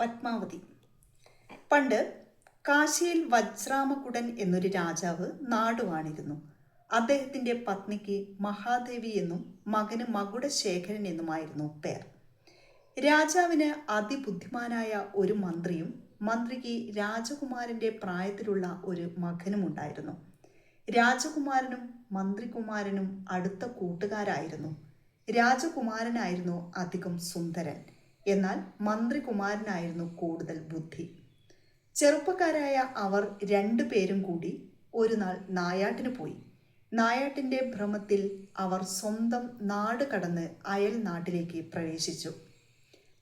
പത്മാവതി. പണ്ട് കാശിയിൽ വജ്രാമകുടൻ എന്നൊരു രാജാവ് നാടുവാണിരുന്നു. അദ്ദേഹത്തിന്റെ പത്നിക്ക് മഹാദേവി എന്നും മകന് മകുടശേഖരൻ എന്നുമായിരുന്നു പേർ. രാജാവിന് അതിബുദ്ധിമാനായ ഒരു മന്ത്രിയും മന്ത്രിക്ക് രാജകുമാരന്റെ പ്രായത്തിലുള്ള ഒരു മകനും ഉണ്ടായിരുന്നു. രാജകുമാരനും മന്ത്രികുമാരനും അടുത്ത കൂട്ടുകാരായിരുന്നു. രാജകുമാരനായിരുന്നു അധികം സുന്ദരൻ. എന്നാൽ മന്ത്രികുമാരനായിരുന്നു കൂടുതൽ ബുദ്ധി. ചെറുപ്പക്കാരായ അവർ രണ്ടു പേരും കൂടി ഒരു നാൾ നായാട്ടിന് പോയി. നായാട്ടിന്റെ ഭ്രമത്തിൽ അവർ സ്വന്തം നാട് കടന്ന് അയൽ നാട്ടിലേക്ക് പ്രവേശിച്ചു.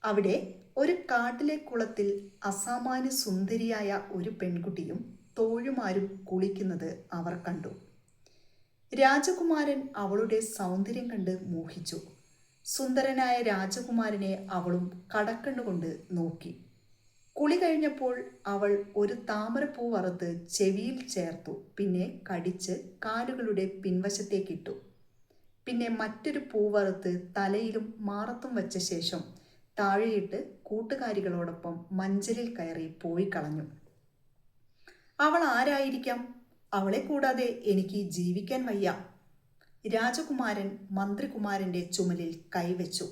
അവിടെ ഒരു കാട്ടിലെ കുളത്തിൽ അസാമാന്യ സുന്ദരിയായ ഒരു പെൺകുട്ടിയും തോഴുമാരും കുളിക്കുന്നത് അവർ കണ്ടു. രാജകുമാരൻ അവളുടെ സൗന്ദര്യം കണ്ട് മോഹിച്ചു. സുന്ദരനായ രാജകുമാരനെ അവളും കടക്കണ്ണുകൊണ്ട് നോക്കി. കുളി കഴിഞ്ഞപ്പോൾ അവൾ ഒരു താമരപ്പൂ വറുത്ത് ചെവിയിൽ ചേർത്തു. പിന്നെ കടിച്ച് കാലുകളുടെ പിൻവശത്തേക്കിട്ടു. പിന്നെ മറ്റൊരു പൂ വറുത്ത് തലയിലും മാറത്തും വച്ച ശേഷം താഴെയിട്ട് കൂട്ടുകാരികളോടൊപ്പം മഞ്ചലിൽ കയറി പോയി കളഞ്ഞു. അവൾ ആരായിരിക്കാം? അവളെ കൂടാതെ എനിക്ക് ജീവിക്കാൻ വയ്യ. രാജകുമാരൻ മന്ത്രികുമാരന്റെ ചുമലിൽ കൈവച്ചു.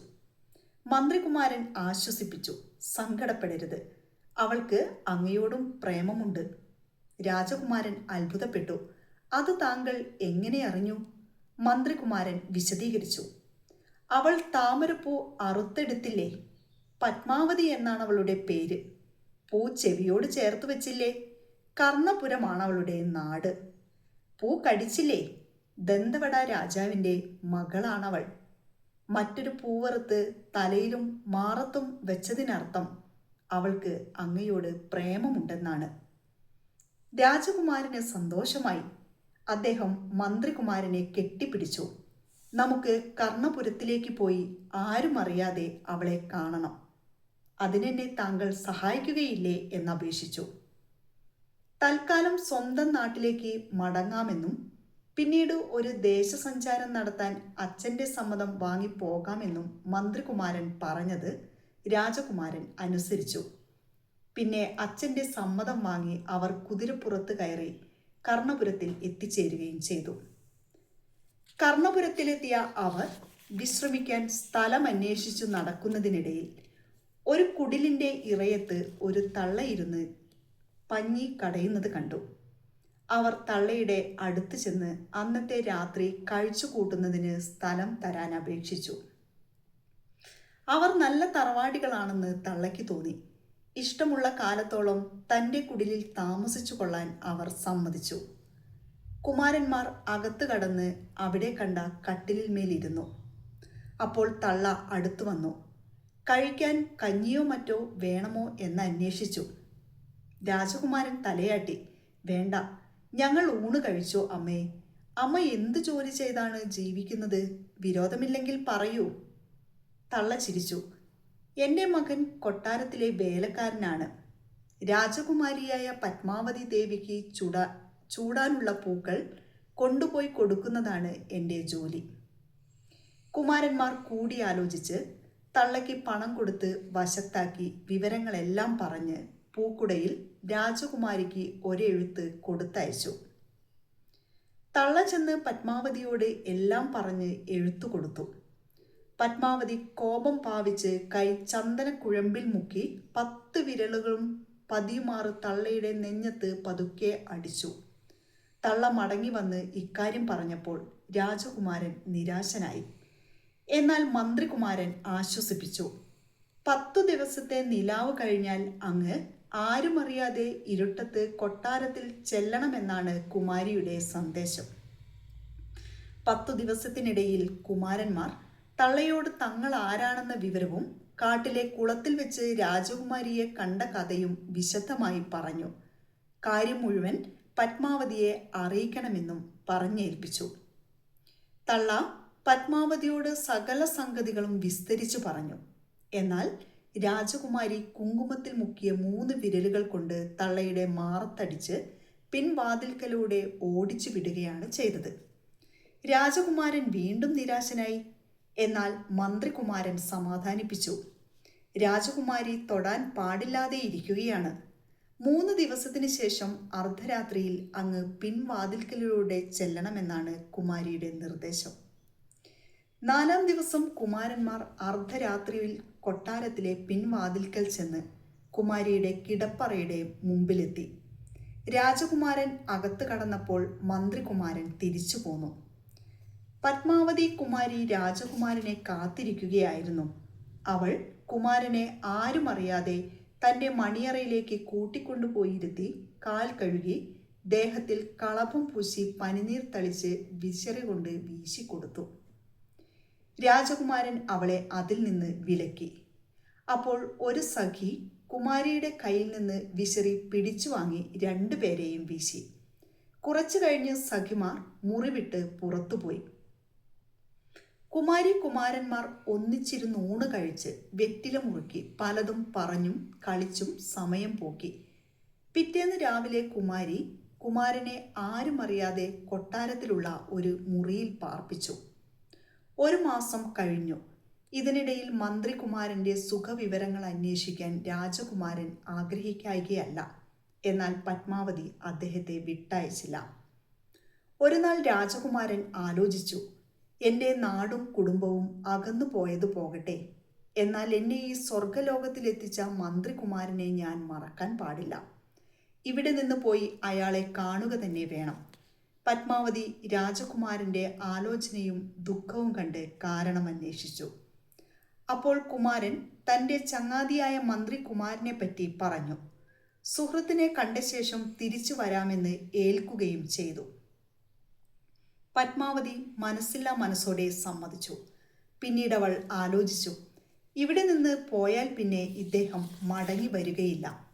മന്ത്രികുമാരൻ ആശ്വസിപ്പിച്ചു. സങ്കടപ്പെടരുത്. അവൾക്ക് അങ്ങയോടും പ്രേമമുണ്ട്. രാജകുമാരൻ അത്ഭുതപ്പെട്ടു. അത് താങ്കൾ എങ്ങനെ അറിഞ്ഞു? മന്ത്രികുമാരൻ വിശദീകരിച്ചു. അവൾ താമരപ്പൂ അറുത്തെടുത്തില്ലേ? പത്മാവതി എന്നാണ് അവളുടെ പേര്. പൂ ചെവിയോട് ചേർത്ത് വെച്ചില്ലേ? കർണപുരമാണ് അവളുടെ നാട്. പൂ കടിച്ചില്ലേ? ദന്തവട രാജാവിന്റെ മകളാണവൾ. മറ്റൊരു പൂവറുത്ത് തലയിലും മാറത്തും വെച്ചതിനർത്ഥം അവൾക്ക് അങ്ങയോട് പ്രേമമുണ്ടെന്നാണ്. രാജകുമാരന് സന്തോഷമായി. അദ്ദേഹം മന്ത്രികുമാരനെ കെട്ടിപ്പിടിച്ചു. നമുക്ക് കർണപുരത്തിലേക്ക് പോയി ആരും അറിയാതെ അവളെ കാണണം. അതിനെന്നെ താങ്കൾ സഹായിക്കുകയില്ലേ എന്നപേക്ഷിച്ചു. തൽക്കാലം സ്വന്തം നാട്ടിലേക്ക് മടങ്ങാമെന്നും പിന്നീട് ഒരു ദേശസഞ്ചാരം നടത്താൻ അച്ഛന്റെ സമ്മതം വാങ്ങിപ്പോകാമെന്നും മന്ത്രികുമാരൻ പറഞ്ഞത് രാജകുമാരൻ അനുസരിച്ചു. പിന്നെ അച്ഛന്റെ സമ്മതം വാങ്ങി അവർ കുതിരപ്പുറത്ത് കയറി കർണപുരത്തിൽ എത്തിച്ചേരുകയും ചെയ്തു. കർണപുരത്തിലെത്തിയ അവർ വിശ്രമിക്കാൻ സ്ഥലം അന്വേഷിച്ചു നടക്കുന്നതിനിടയിൽ ഒരു കുടിലിന്റെ ഇറയത്ത് ഒരു തള്ളയിരുന്ന് പഞ്ഞി കടയുന്നത് കണ്ടു. അവർ തള്ളയുടെ അടുത്ത് ചെന്ന് അന്നത്തെ രാത്രി കഴിച്ചു കൂട്ടുന്നതിന് സ്ഥലം തരാൻ അപേക്ഷിച്ചു. അവർ നല്ല തറവാടികളാണെന്ന് തള്ളയ്ക്ക് തോന്നി. ഇഷ്ടമുള്ള കാലത്തോളം തന്റെ കുടിലിൽ താമസിച്ചു കൊള്ളാൻ അവർ സമ്മതിച്ചു. കുമാരന്മാർ അകത്ത് കടന്ന് അവിടെ കണ്ട കട്ടിലിൽ മേലിരുന്നു. അപ്പോൾ തള്ള അടുത്തു വന്നു. കഴിക്കാൻ കഞ്ഞിയോ മറ്റോ വേണമോ എന്ന് അന്വേഷിച്ചു. രാജകുമാരൻ തലയാട്ടി വേണ്ട ഞങ്ങൾ ഊണ് കഴിച്ചു അമ്മേ. അമ്മ എന്ത് ജോലി ചെയ്താണ് ജീവിക്കുന്നത്? വിരോധമില്ലെങ്കിൽ പറയൂ. തള്ള ചിരിച്ചു. എന്റെ മകൻ കൊട്ടാരത്തിലെ വേലക്കാരനാണ്. രാജകുമാരിയായ പത്മാവതി ദേവിക്ക് ചുട ചൂടാനുള്ള പൂക്കൾ കൊണ്ടുപോയി കൊടുക്കുന്നതാണ് എന്റെ ജോലി. കുമാരന്മാർ കൂടിയാലോചിച്ച് തള്ളയ്ക്ക് പണം കൊടുത്ത് വശത്താക്കി വിവരങ്ങളെല്ലാം പറഞ്ഞ് പൂക്കുടയിൽ രാജകുമാരിക്ക് ഒരെഴുത്ത് കൊടുത്തയച്ചു. തള്ള ചെന്ന് പത്മാവതിയോട് എല്ലാം പറഞ്ഞ് എഴുത്തു കൊടുത്തു. പത്മാവതി കോപം പാവിച്ച് കൈ ചന്ദനക്കുഴമ്പിൽ മുക്കി പത്ത് വിരലുകളും പതിയുമാറ് തള്ളയുടെ നെഞ്ഞത്ത് പതുക്കെ അടിച്ചു. തള്ള മടങ്ങി വന്ന് ഇക്കാര്യം പറഞ്ഞപ്പോൾ രാജകുമാരൻ നിരാശനായി. എന്നാൽ മന്ത്രികുമാരൻ ആശ്വസിപ്പിച്ചു. പത്തു ദിവസത്തെ നിലാവ് കഴിഞ്ഞാൽ അങ്ങ് ആരും അറിയാതെ ഇരുട്ടത്ത് കൊട്ടാരത്തിൽ ചെല്ലണമെന്നാണ് കുമാരിയുടെ സന്ദേശം. പത്തു ദിവസത്തിനിടയിൽ കുമാരന്മാർ തള്ളയോട് തങ്ങൾ ആരാണെന്ന വിവരവും കാട്ടിലെ കുളത്തിൽ വെച്ച് രാജകുമാരിയെ കണ്ട കഥയും വിശദമായി പറഞ്ഞു. കാര്യം മുഴുവൻ പത്മാവതിയെ അറിയിക്കണമെന്നും പറഞ്ഞേൽപ്പിച്ചു. തള്ള പത്മാവതിയോട് സകല സംഗതികളും വിസ്തരിച്ചു പറഞ്ഞു. എന്നാൽ രാജകുമാരി കുങ്കുമത്തിൽ മുക്കിയ മൂന്ന് വിരലുകൾ കൊണ്ട് തള്ളയുടെ മാറത്തടിച്ച് പിൻവാതിൽക്കലൂടെ ഓടിച്ചു വിടുകയാണ് ചെയ്തത്. രാജകുമാരൻ വീണ്ടും നിരാശനായി. എന്നാൽ മന്ത്രികുമാരൻ സമാധാനിപ്പിച്ചു. രാജകുമാരി തൊടാൻ പാടില്ലാതെ ഇരിക്കുകയാണ്. മൂന്ന് ദിവസത്തിന് ശേഷം അർദ്ധരാത്രിയിൽ അങ്ങ് പിൻവാതിൽക്കലിലൂടെ ചെല്ലണമെന്നാണ് കുമാരിയുടെ നിർദ്ദേശം. നാലാം ദിവസം കുമാരന്മാർ അർദ്ധരാത്രിയിൽ കൊട്ടാരത്തിലെ പിൻവാതിൽക്കൽ ചെന്ന് കുമാരിയുടെ കിടപ്പറയുടെ മുമ്പിലെത്തി. രാജകുമാരൻ അകത്ത് കടന്നപ്പോൾ മന്ത്രികുമാരൻ തിരിച്ചു പോന്നു. പത്മാവതി കുമാരി രാജകുമാരനെ കാത്തിരിക്കുകയായിരുന്നു. അവൾ കുമാരനെ ആരും അറിയാതെ തന്റെ മണിയറയിലേക്ക് കൂട്ടിക്കൊണ്ടുപോയിരുത്തി കാൽ കഴുകി ദേഹത്തിൽ കളഭം പൂശി പനിനീർ തളിച്ച് വിശറി കൊണ്ട് വീശിക്കൊടുത്തു. രാജകുമാരൻ അവളെ അതിൽ നിന്ന് വിലക്കി. അപ്പോൾ ഒരു സഖി കുമാരിയുടെ കയ്യിൽ നിന്ന് വിശറി പിടിച്ചു വാങ്ങി രണ്ടുപേരെയും വീശി. കുറച്ചു കഴിഞ്ഞ് സഖിമാർ മുറിവിട്ട് പുറത്തുപോയി കുമാരി കുമാരന്മാർ ഒന്നിച്ചിരുന്ന് ഊണ് കഴിച്ച് വെറ്റില മുറുക്കി പലതും പറഞ്ഞും കളിച്ചും സമയം പോക്കി. പിറ്റേന്ന് രാവിലെ കുമാരി കുമാരനെ ആരും അറിയാതെ കൊട്ടാരത്തിലുള്ള ഒരു മുറിയിൽ പാർപ്പിച്ചു. ഒരു മാസം കഴിഞ്ഞു. ഇതിനിടയിൽ മന്ത്രികുമാരന്റെ സുഖവിവരങ്ങൾ അന്വേഷിക്കാൻ രാജകുമാരൻ ആഗ്രഹിക്കായികയല്ല. എന്നാൽ പത്മാവതി അദ്ദേഹത്തെ വിട്ടയച്ചില്ല. ഒരു നാൾ രാജകുമാരൻ ആലോചിച്ചു എന്റെ നാടും കുടുംബവും അകന്നു പോയത് പോകട്ടെ. എന്നാൽ എന്നെ ഈ സ്വർഗലോകത്തിലെത്തിച്ച മന്ത്രികുമാരനെ ഞാൻ മറക്കാൻ പാടില്ല. ഇവിടെ നിന്ന് പോയി അയാളെ കാണുക തന്നെ വേണം. പത്മാവതി രാജകുമാരന്റെ ആലോചനയും ദുഃഖവും കണ്ട് കാരണം അന്വേഷിച്ചു അപ്പോൾ കുമാരൻ തന്റെ ചങ്ങാതിയായ മന്ത്രി കുമാരനെ പറ്റി പറഞ്ഞു. സുഹൃത്തിനെ കണ്ട ശേഷം തിരിച്ചു വരാമെന്ന് ഏൽക്കുകയും ചെയ്തു. പത്മാവതി മനസ്സില്ലാ മനസ്സോടെ സമ്മതിച്ചു. പിന്നീട് അവൾ ആലോചിച്ചു. ഇവിടെ നിന്ന് പോയാൽ പിന്നെ ഇദ്ദേഹം മടങ്ങി വരികയില്ല.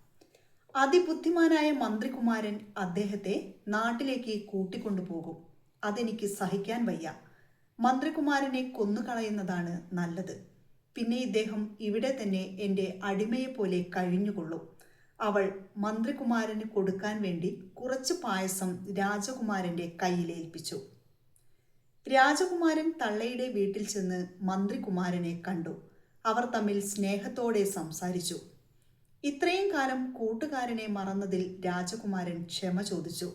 അതിബുദ്ധിമാനായ മന്ത്രികുമാരൻ അദ്ദേഹത്തെ നാട്ടിലേക്ക് കൂട്ടിക്കൊണ്ടുപോകും. അതെനിക്ക് സഹിക്കാൻ വയ്യ. മന്ത്രികുമാരനെ കൊന്നുകളയുന്നതാണ് നല്ലത്. പിന്നെ ഇദ്ദേഹം ഇവിടെ തന്നെ എന്റെ അടിമയെ പോലെ കഴിഞ്ഞുകൊള്ളും. അവൾ മന്ത്രികുമാരന് കൊടുക്കാൻ വേണ്ടി കുറച്ച് പായസം രാജകുമാരന്റെ കയ്യിലേൽപ്പിച്ചു രാജകുമാരൻ തള്ളയുടെ വീട്ടിൽ ചെന്ന് മന്ത്രികുമാരനെ കണ്ടു. അവർ തമ്മിൽ സ്നേഹത്തോടെ സംസാരിച്ചു. ഇത്രയും കാലം കൂട്ടുകാരനെ മറന്നതിൽ രാജകുമാരൻ ക്ഷമ ചോദിച്ചു.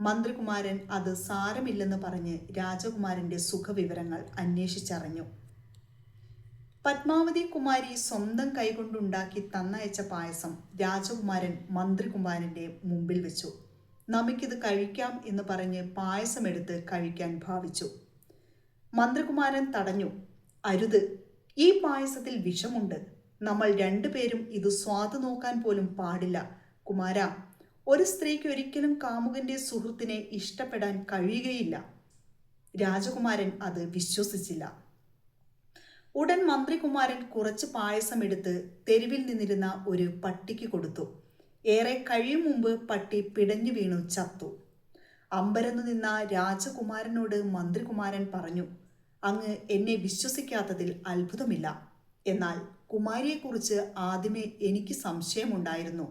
മന്ത്രികുമാരൻ അത് സാരമില്ലെന്ന് പറഞ്ഞ് രാജകുമാരന്റെ സുഖവിവരങ്ങൾ അന്വേഷിച്ചറിഞ്ഞു. പത്മാവതി കുമാരി സ്വന്തം കൈകൊണ്ടുണ്ടാക്കി തന്നയച്ച പായസം രാജകുമാരൻ മന്ത്രികുമാരന്റെ മുമ്പിൽ വെച്ചു. നമുക്കിത് കഴിക്കാം എന്ന് പറഞ്ഞ് പായസമെടുത്ത് കഴിക്കാൻ ഭാവിച്ചു. മന്ത്രികുമാരൻ തടഞ്ഞു. അരുത് ഈ പായസത്തിൽ വിഷമുണ്ട്. നമ്മൾ രണ്ടുപേരും ഇത് സ്വാദ് നോക്കാൻ പോലും പാടില്ല. കുമാര ഒരു സ്ത്രീക്ക് ഒരിക്കലും കാമുകന്റെ സുഹൃത്തിനെ ഇഷ്ടപ്പെടാൻ കഴിയുകയില്ല. രാജകുമാരൻ അത് വിശ്വസിച്ചില്ല. ഉടൻ മന്ത്രികുമാരൻ കുറച്ച് പായസം എടുത്ത് തെരുവിൽ നിന്നിരുന്ന ഒരു പട്ടിക്ക് കൊടുത്തു. ഏറെ കഴിയും മുമ്പ് പട്ടി പിടഞ്ഞു വീണു ചത്തു. അമ്പരന്നു നിന്ന രാജകുമാരനോട് മന്ത്രികുമാരൻ പറഞ്ഞു അങ്ങ് എന്നെ വിശ്വസിക്കാത്തതിൽ അത്ഭുതമില്ല. എന്നാൽ കുമാരിയെക്കുറിച്ച് ആദ്യമേ എനിക്ക് സംശയമുണ്ടായിരുന്നു.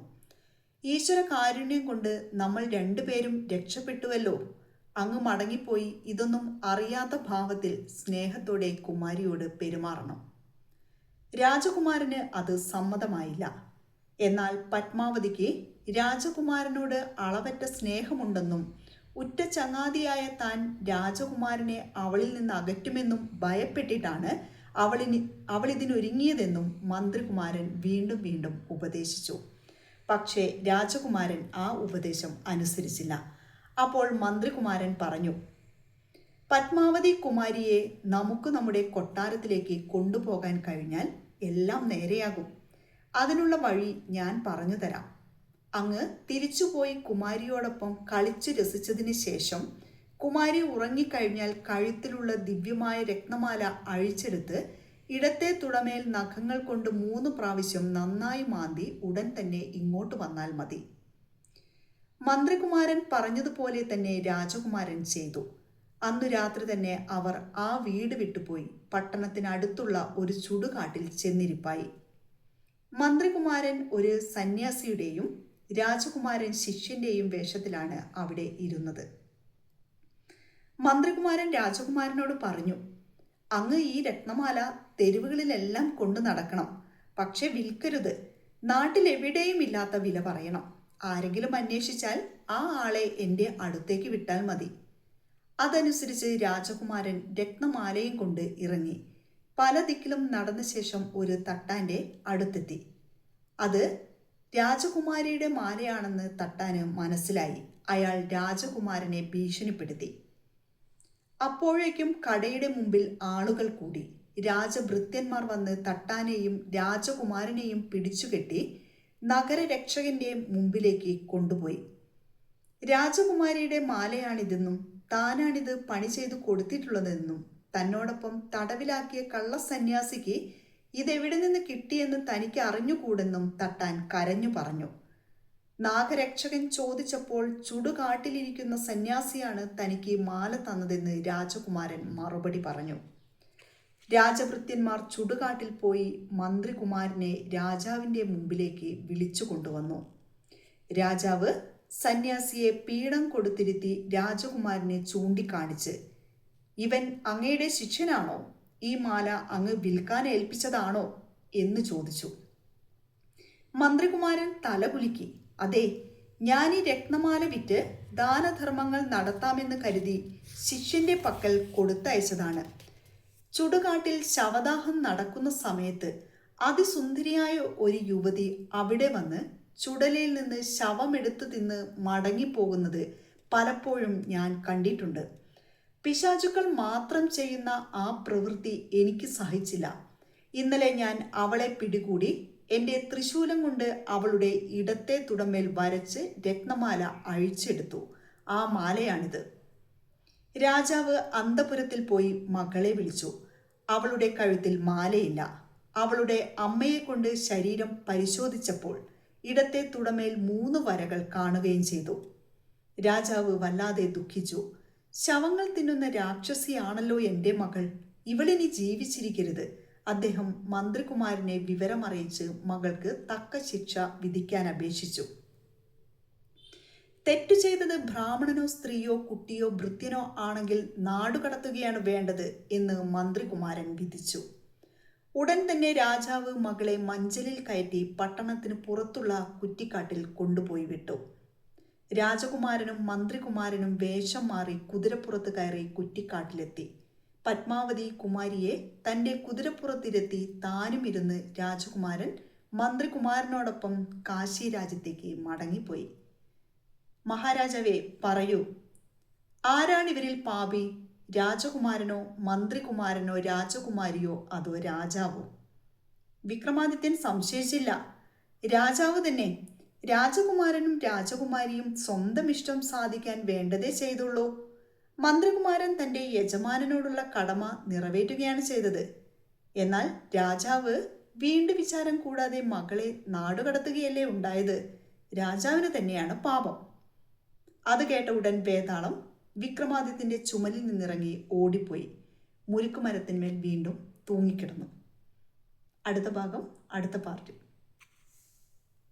ഈശ്വര കാരുണ്യം കൊണ്ട് നമ്മൾ രണ്ടുപേരും രക്ഷപ്പെട്ടുവല്ലോ. അങ്ങ് മടങ്ങിപ്പോയി ഇതൊന്നും അറിയാത്ത ഭാവത്തിൽ സ്നേഹത്തോടെ കുമാരിയോട് പെരുമാറണം. രാജകുമാരന് അത് സമ്മതമായില്ല. എന്നാൽ പത്മാവതിക്ക് രാജകുമാരനോട് അളവറ്റ സ്നേഹമുണ്ടെന്നും ഉറ്റ ചങ്ങാതിയായ താൻ രാജകുമാരനെ അവളിൽ നിന്ന് അകറ്റുമെന്നും ഭയപ്പെട്ടിട്ടാണ് അവളിന് അവളിതിനൊരുങ്ങിയതെന്നും മന്ത്രികുമാരൻ വീണ്ടും വീണ്ടും ഉപദേശിച്ചു. പക്ഷേ രാജകുമാരൻ ആ ഉപദേശം അനുസരിച്ചില്ല. അപ്പോൾ മന്ത്രികുമാരൻ പറഞ്ഞു പത്മാവതി കുമാരിയെ നമുക്ക് നമ്മുടെ കൊട്ടാരത്തിലേക്ക് കൊണ്ടുപോകാൻ കഴിഞ്ഞാൽ എല്ലാം നേരെയാകും. അതിനുള്ള വഴി ഞാൻ പറഞ്ഞു തരാം. അങ്ങ് തിരിച്ചുപോയി കുമാരിയോടൊപ്പം കളിച്ചു രസിച്ചതിന് ശേഷം കുമാരി ഉറങ്ങിക്കഴിഞ്ഞാൽ കഴുത്തിലുള്ള ദിവ്യമായ രക്തമാല അഴിച്ചെടുത്ത് ഇടത്തെ തുടമേൽ നഖങ്ങൾ കൊണ്ട് മൂന്ന് പ്രാവശ്യം നന്നായി മാന്തി ഉടൻ തന്നെ ഇങ്ങോട്ട് വന്നാൽ മതി. മന്ത്രികുമാരൻ പറഞ്ഞതുപോലെ തന്നെ രാജകുമാരൻ ചെയ്തു. അന്നു രാത്രി തന്നെ അവർ ആ വീട് വിട്ടുപോയി. പട്ടണത്തിനടുത്തുള്ള ഒരു ചുടുകാട്ടിൽ ചെന്നിരിപ്പായി. മന്ത്രികുമാരൻ ഒരു സന്യാസിയുടെയും രാജകുമാരൻ ശിഷ്യന്റെയും വേഷത്തിലാണ് അവിടെ ഇരുന്നത്. മന്ത്രികുമാരൻ രാജകുമാരനോട് പറഞ്ഞു അങ്ങ് ഈ രത്നമാല തെരുവുകളിലെല്ലാം കൊണ്ടു നടക്കണം. പക്ഷെ വിൽക്കരുത്. നാട്ടിലെവിടെയും ഇല്ലാത്ത വില പറയണം. ആരെങ്കിലും അന്വേഷിച്ചാൽ ആ ആളെ എന്റെ അടുത്തേക്ക് വിട്ടാൽ മതി. അതനുസരിച്ച് രാജകുമാരൻ രത്നമാലയും കൊണ്ട് ഇറങ്ങി. പല ദിക്കിലും നടന്ന ശേഷം ഒരു തട്ടാന്റെ അടുത്തെത്തി. അത് രാജകുമാരിയുടെ മാലയാണെന്ന് തട്ടാന് മനസ്സിലായി. അയാൾ രാജകുമാരനെ ഭീഷണിപ്പെടുത്തി. അപ്പോഴേക്കും കടയുടെ മുമ്പിൽ ആളുകൾ കൂടി. രാജഭൃത്യന്മാർ വന്ന് തട്ടാനെയും രാജകുമാരനെയും പിടിച്ചുകെട്ടി നഗരരക്ഷകന്റെ മുമ്പിലേക്ക് കൊണ്ടുപോയി. രാജകുമാരിയുടെ മാലയാണിതെന്നും താനാണിത് പണി ചെയ്തു കൊടുത്തിട്ടുള്ളതെന്നും തന്നോടൊപ്പം തടവിലാക്കിയ കള്ളസന്യാസിക്ക് ഇതെവിടെ നിന്ന് കിട്ടിയെന്ന് തനിക്ക് അറിഞ്ഞുകൂടെന്നും തട്ടാൻ കരഞ്ഞു പറഞ്ഞു. നാഗരക്ഷകൻ ചോദിച്ചപ്പോൾ ചുടുകാട്ടിലിരിക്കുന്ന സന്യാസിയാണ് തനിക്ക് മാല തന്നതെന്ന് രാജകുമാരൻ മറുപടി പറഞ്ഞു. രാജഭൃത്യന്മാർ ചുടുകാട്ടിൽ പോയി മന്ത്രികുമാരനെ രാജാവിന്റെ മുമ്പിലേക്ക് വിളിച്ചു കൊണ്ടുവന്നു. രാജാവ് സന്യാസിയെ പീഠം കൊടുത്തിരുത്തി രാജകുമാരനെ ചൂണ്ടിക്കാണിച്ച് ഇവൻ അങ്ങയുടെ ശിഷ്യനാണോ? ഈ മാല അങ്ങ് വിൽക്കാൻ ഏൽപ്പിച്ചതാണോ? എന്ന് ചോദിച്ചു. മന്ത്രികുമാരൻ തലകുലുക്കി അതെ ഞാൻ ഈ രത്നമാല വിറ്റ് ദാനധർമ്മങ്ങൾ നടത്താമെന്ന് കരുതി ശിഷ്യന്റെ പക്കൽ കൊടുത്തയച്ചതാണ്. ചുടുകാട്ടിൽ ശവദാഹം നടക്കുന്ന സമയത്ത് അതിസുന്ദരിയായ ഒരു യുവതി അവിടെ വന്ന് ചുടലിൽ നിന്ന് ശവമെടുത്തു തിന്ന് മടങ്ങിപ്പോകുന്നത് പലപ്പോഴും ഞാൻ കണ്ടിട്ടുണ്ട്. പിശാചുക്കൾ മാത്രം ചെയ്യുന്ന ആ പ്രവൃത്തി എനിക്ക് സഹിച്ചില്ല. ഇന്നലെ ഞാൻ അവളെ പിടികൂടി എന്റെ ത്രിശൂലം കൊണ്ട് അവളുടെ ഇടത്തെ തുടമേൽ വരച്ച് രത്നമാല അഴിച്ചെടുത്തു. ആ മാലയാണിത്. രാജാവ് അന്തപുരത്തിൽ പോയി മകളെ വിളിച്ചു. അവളുടെ കഴുത്തിൽ മാലയില്ല. അവളുടെ അമ്മയെ കൊണ്ട് ശരീരം പരിശോധിച്ചപ്പോൾ ഇടത്തെ തുടമേൽ മൂന്ന് വരകൾ കാണുകയും ചെയ്തു. രാജാവ് വല്ലാതെ ദുഃഖിച്ചു. ശവങ്ങൾ തിന്നുന്ന രാക്ഷസിയാണല്ലോ എന്റെ മകൾ. ഇവളിനി ജീവിച്ചിരിക്കരുത്. അദ്ദേഹം മന്ത്രികുമാരനെ വിവരമറിയിച്ച് മകൾക്ക് തക്ക ശിക്ഷ വിധിക്കാൻ അപേക്ഷിച്ചു. തെറ്റു ചെയ്തത് ബ്രാഹ്മണനോ സ്ത്രീയോ കുട്ടിയോ ഭൃത്യനോ ആണെങ്കിൽ നാടുകടത്തുകയാണ് വേണ്ടത് എന്ന് മന്ത്രികുമാരൻ വിധിച്ചു. ഉടൻ തന്നെ രാജാവ് മകളെ മഞ്ചലിൽ കയറ്റി പട്ടണത്തിന് പുറത്തുള്ള കുറ്റിക്കാട്ടിൽ കൊണ്ടുപോയി വിട്ടു. രാജകുമാരനും മന്ത്രികുമാരനും വേഷം മാറി കുതിരപ്പുറത്ത് കയറി കുറ്റിക്കാട്ടിലെത്തി. പത്മാവതി കുമാരിയെ തന്റെ കുതിരപ്പുറത്തിരുത്തി താനും ഇരുന്ന് രാജകുമാരൻ മന്ത്രികുമാരനോടൊപ്പം കാശി രാജ്യത്തേക്ക് മടങ്ങിപ്പോയി. മഹാരാജാവേ പറയൂ. ആരാണിവരിൽ പാപി? രാജകുമാരനോ മന്ത്രികുമാരനോ രാജകുമാരിയോ അതോ രാജാവോ? വിക്രമാദിത്യൻ സംശയിച്ചില്ല. രാജാവ് തന്നെ. രാജകുമാരനും രാജകുമാരിയും സ്വന്തം ഇഷ്ടം സാധിക്കാൻ വേണ്ടതേ ചെയ്തുള്ളൂ. മന്ത്രികുമാരൻ തന്റെ യജമാനനോടുള്ള കടമ നിറവേറ്റുകയാണ് ചെയ്തത്. എന്നാൽ രാജാവ് വീണ്ടും വിചാരം കൂടാതെ മകളെ നാടുകടത്തുകയല്ലേ ഉണ്ടായത്? രാജാവിന് തന്നെയാണ് പാപം. അത് കേട്ട ഉടൻ വേതാളം വിക്രമാദിത്യന്റെ ചുമലിൽ നിന്നിറങ്ങി ഓടിപ്പോയി. മുരുക്കുമരത്തിന്മേൽ വീണ്ടും തൂങ്ങിക്കിടന്നു. അടുത്ത ഭാഗം അടുത്ത പാർട്ടി.